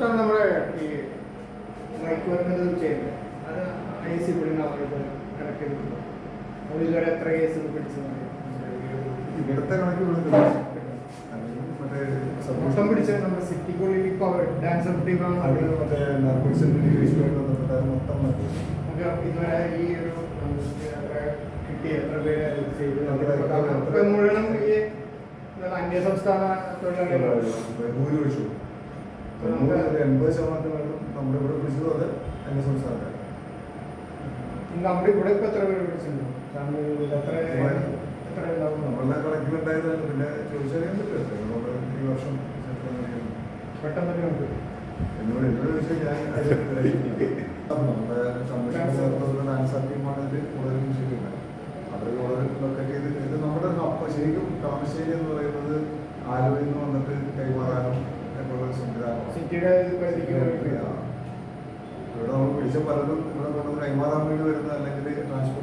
നമ്മുടെ ഈ മയക്കുമരുന്ന് ചെയ്യുന്നത് അത് ഐ സി പിടിക്കുന്ന അവരുടെ കണക്ട് ചെയ്തിട്ടുണ്ട് അത് ഇതുവരെ എത്ര കേസ് പിടിച്ചതാണ്? ഇവിടുത്തെ കണക്ക് മൊത്തം പിടിച്ചത് നമ്മുടെ സിറ്റിക്കുള്ളിൽ ഇപ്പോൾ ഡാൻസ് ടീമാണ് മറ്റേ നാർക്കോട്ടിക്സിന്റെ ഡിഗ്രീസുമായിട്ട് ബന്ധപ്പെട്ട മൊത്തം ഇതുവരെ ഈ ഒരു കിട്ടിയ എത്ര പേര് മുഴുവനും ഈ അന്യസംസ്ഥാന തൊഴിലാളികൾ ഭൂരിപക്ഷവും. തൊണ്ണൂറ് ഒരു എൺപത് ശതമാനത്തിന് വേണം നമ്മുടെ ഇവിടെ അത് നമ്മുടെ എത്ര പേര് എത്ര എത്ര ഉണ്ടാവും നമ്മളുടെ കണക്കിലുണ്ടായതാണ് പിന്നെ ചോദിച്ചറിയാൻ പറ്റില്ല നമ്മുടെ ഈ വർഷം എന്നോട് എന്നോട് ചോദിച്ചാൽ ഞാൻ നമ്മുടെ കമ്മീഷൻ ചേർത്തുള്ള ഡാൻസ് ടീമാണ് ഇത് കൂടുതലും ശരിയില്ല അവർ കൂടുതൽ ലൊക്കേറ്റ് ചെയ്ത് ഇത് നമ്മുടെ ഹബ്ബ് ശരിക്കും താമശ്ശേരി എന്ന് പറയുന്നത് ആലുവയിൽ നിന്ന് വന്നിട്ട് കൈമാറാനും സിറ്റിയുടെ പരിധിക്ക് ഇവിടെ പിടിച്ച പലതും ഇവിടെ കൊണ്ടുവന്ന് കൈമാറാൻ വേണ്ടി വരുന്ന അല്ലെങ്കിൽ ട്രാൻസ്പോർട്ട്